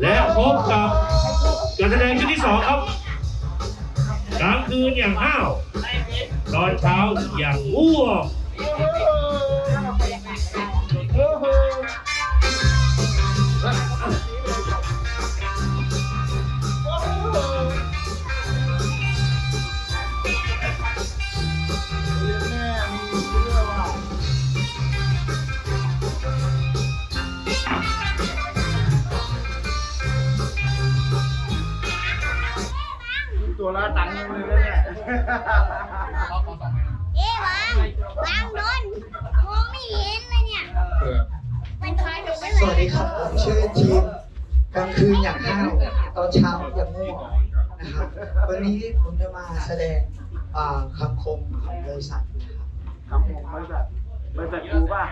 และพบกับการแสดงชุดที่สองครับกลางคืนอย่างห้าวตอนเช้าอย่างง่วง ตัวละตังค์เลยนะเนี่ยเอ๊ะวางวางโดนมองไม่เห็นเลยเนี่ยมันคล้ายกับไม่สวัสดีครับผมชื่อทีมกลางคืนอย่างห้าวตอนเช้าอย่างง่วงนะครับ วันนี้ผมจะมาแสดงอ่าคำคมของบริษัทนะครับครับผมบริษัทบริษัทกูป่ะ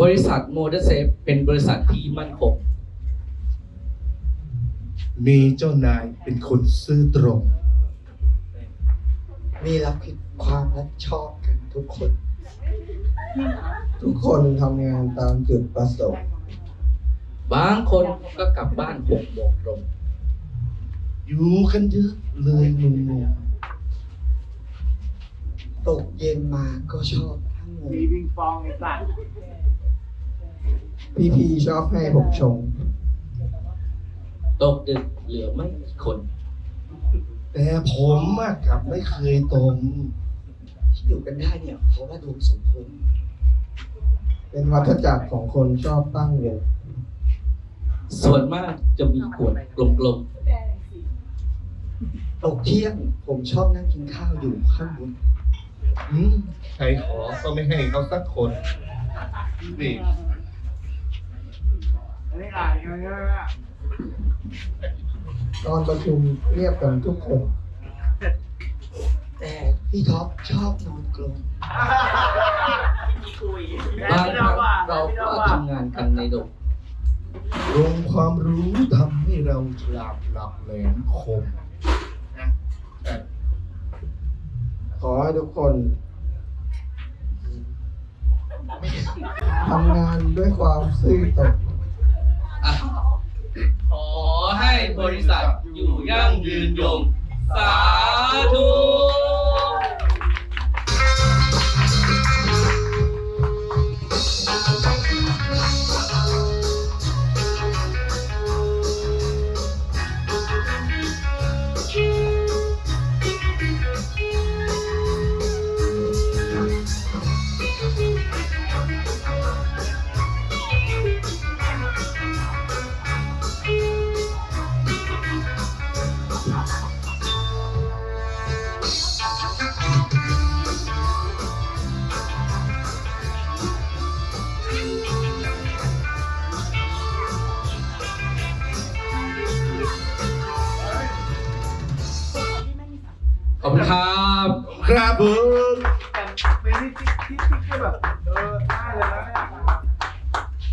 บริษัทโมเด r เซฟเป็นบริษัทที่มั่นคง มีเจ้านายเป็นคนซื่อตรง มีรับผิดความรับผิดชอบกันทุกคน ทุกคนทำงานตามจุดประสงค์ บางคนก็กลับบ้านหกโมงตรงอยู่กันเยอะเลยงงตกเย็นมาก็ชอบทั้งงมีงปิงปองไอ้สัตว์พี่ๆชอบให้ผมชง ตกดึกเหลือไม่กี่คนๆแต่ผมอะกลับไม่เคยตรง ที่อยู่กันได้เนี่ยเพราะว่าดวงสมพงษ์เป็นวัฏจักรของคนชอบตั้งเวรส่วนมากจะมีขวดกลมตกเที่ยงผมชอบนั่งกินข้าวอยู่ข้างบนอืม ใครขอก็ไม่ให้เขาสักคนนี่ อันนี้อ่านกันเยอะนะตอนประชุมเรียบกันทุกคน แต่พี่ท็อปชอบนอนกลนๆบางครั้งเราก็ทำงานกันในดงรงค์ความรู้ทำให้เราฉลาดหลับแหลมคมนะแต่ขอให้ทุกคนทำงานด้วยความซื่อตรง บริษัทอยู่ยั่งยืนยงสา ขอบคุณครับ ครับผม แต่เป็นที่ที่ที่ที่แบบ เออได้เลยนะเนี่ย